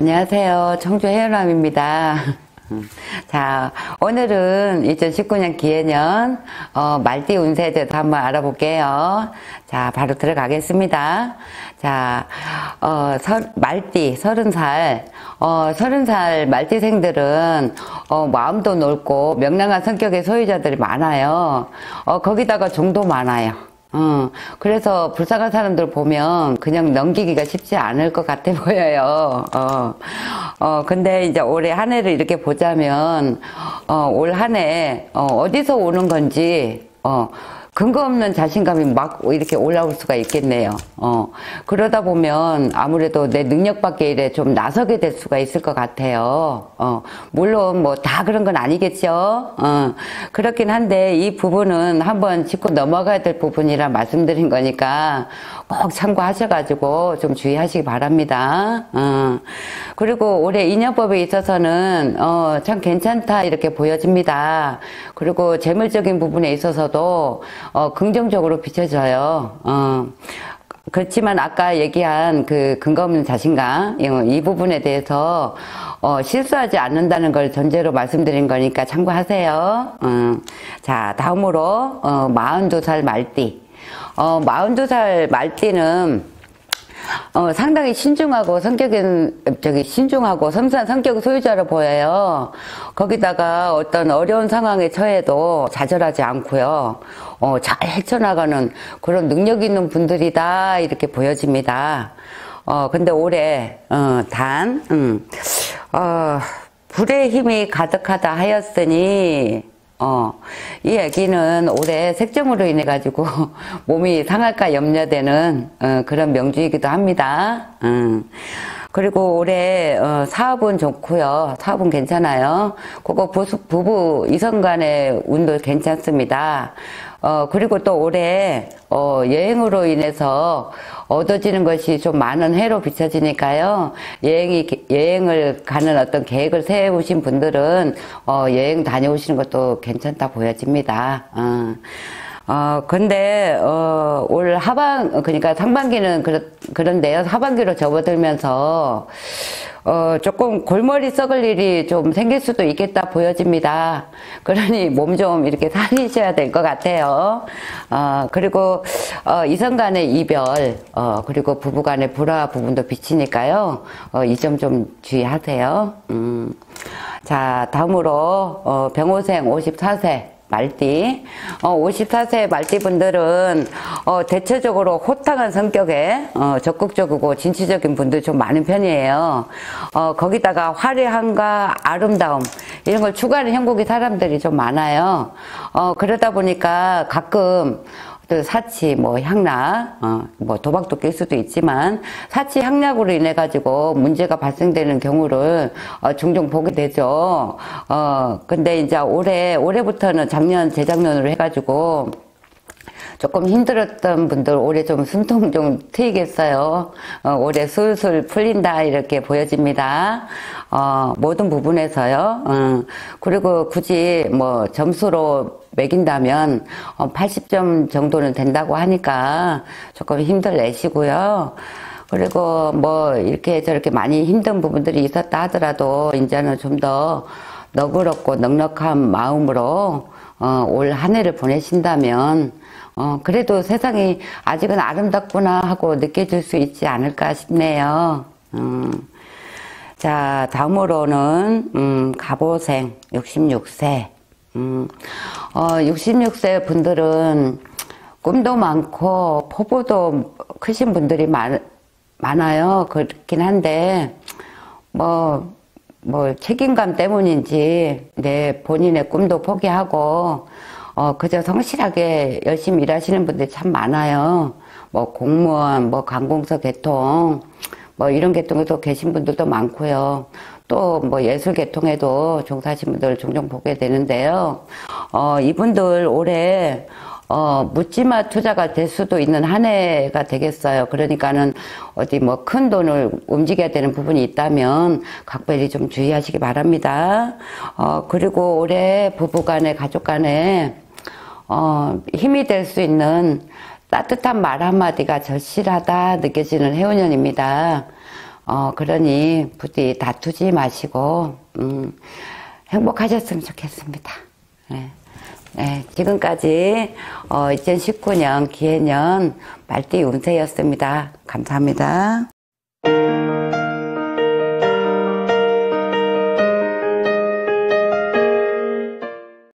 안녕하세요. 청주 혜연남입니다. 자, 오늘은 2019년 기해년, 어, 말띠 운세에 대해서 한번 알아볼게요. 자, 바로 들어가겠습니다. 자, 어, 서, 말띠, 서른 살, 어, 서른 살 말띠생들은, 어, 마음도 넓고 명랑한 성격의 소유자들이 많아요. 어, 거기다가 정도 많아요. 어, 그래서 불쌍한 사람들 보면 그냥 넘기기가 쉽지 않을 것 같아 보여요. 어, 어, 근데 이제 올해 한 해를 이렇게 보자면, 어, 올 한 해, 어, 어디서 오는 건지, 어, 근거 없는 자신감이 막 이렇게 올라올 수가 있겠네요. 어, 그러다 보면 아무래도 내 능력 밖의 일에 좀 나서게 될 수가 있을 것 같아요. 어, 물론 뭐 다 그런 건 아니겠죠. 어, 그렇긴 한데 이 부분은 한번 짚고 넘어가야 될 부분이라 말씀드린 거니까 꼭 참고하셔가지고 좀 주의하시기 바랍니다. 어, 그리고 올해 인연법에 있어서는 어, 참 괜찮다 이렇게 보여집니다. 그리고 재물적인 부분에 있어서도 어, 긍정적으로 비춰져요. 어, 그렇지만 아까 얘기한 그 근거 없는 자신감 이 부분에 대해서 어, 실수하지 않는다는 걸 전제로 말씀드린 거니까 참고하세요. 어, 자 다음으로 어, 42살 말띠 어, 42살 말띠는 어, 상당히 신중하고 성격은 저기 신중하고 섬세한 성격 소유자로 보여요. 거기다가 어떤 어려운 상황에 처해도 좌절하지 않고요. 어, 잘 헤쳐나가는 그런 능력 있는 분들이다 이렇게 보여집니다. 어, 근데 올해 어, 단 음, 어, 불의 힘이 가득하다 하였으니 어, 이 얘기는 올해 색정으로 인해 가지고 몸이 상할까 염려되는 어, 그런 명주이기도 합니다. 음. 그리고 올해 어, 사업은 좋고요. 사업은 괜찮아요. 그거 부부, 부부 이성 간의 운도 괜찮습니다. 어, 그리고 또 올해 어, 여행으로 인해서 얻어지는 것이 좀 많은 해로 비춰지니까요. 여행이, 여행을 가는 어떤 계획을 세우신 분들은, 어, 여행 다녀오시는 것도 괜찮다 보여집니다. 어. 어, 근데, 어, 올 하반, 그러니까 상반기는 그렇, 그런데요. 하반기로 접어들면서, 어, 조금 골머리 썩을 일이 좀 생길 수도 있겠다 보여집니다. 그러니 몸 좀 이렇게 살리셔야 될 것 같아요. 어, 그리고, 어, 이성 간의 이별, 어, 그리고 부부 간의 불화 부분도 비치니까요. 어, 이 점 좀 주의하세요. 음. 자, 다음으로, 어, 병호생 54세. 말띠. 어, 54세 말띠분들은, 어, 대체적으로 호탕한 성격에, 어, 적극적이고 진취적인 분들이 좀 많은 편이에요. 어, 거기다가 화려함과 아름다움, 이런 걸 추구하는 형국의 사람들이 좀 많아요. 어, 그러다 보니까 가끔, 또 사치, 뭐 향락, 어, 뭐 도박도 낄 수도 있지만 사치 향락으로 인해 가지고 문제가 발생되는 경우를 어, 종종 보게 되죠. 어, 근데 이제 올해 올해부터는 작년 재작년으로 해가지고. 조금 힘들었던 분들 올해 좀 숨통 좀 트이겠어요. 어, 올해 술술 풀린다 이렇게 보여집니다. 어, 모든 부분에서요. 어, 그리고 굳이 뭐 점수로 매긴다면 80점 어, 정도는 된다고 하니까 조금 힘들 내시고요. 그리고 뭐 이렇게 저렇게 많이 힘든 부분들이 있었다 하더라도 이제는 좀 더 너그럽고 넉넉한 마음으로 어, 올 한 해를 보내신다면 어, 그래도 세상이 아직은 아름답구나 하고 느껴질 수 있지 않을까 싶네요. 음. 자, 다음으로는, 음, 갑오생, 66세. 음, 어, 66세 분들은 꿈도 많고 포부도 크신 분들이 많, 많아요. 그렇긴 한데, 뭐, 뭐, 책임감 때문인지, 내 본인의 꿈도 포기하고, 어, 그저 성실하게 열심히 일하시는 분들이 참 많아요. 뭐, 공무원, 뭐, 관공서 개통, 뭐, 이런 계통에도 계신 분들도 많고요. 또 뭐 예술 계통에도 종사하신 분들 종종 보게 되는데요. 어, 이분들 올해 어, 묻지마 투자가 될 수도 있는 한 해가 되겠어요. 그러니까는 어디 뭐 큰 돈을 움직여야 되는 부분이 있다면 각별히 좀 주의하시기 바랍니다. 어, 그리고 올해 부부 간에 가족 간에 어, 힘이 될 수 있는 따뜻한 말 한마디가 절실하다 느껴지는 해운년입니다. 어, 그러니 부디 다투지 마시고, 음, 행복하셨으면 좋겠습니다. 네. 네, 지금까지, 어, 2019년 기해년 말띠 운세였습니다. 감사합니다.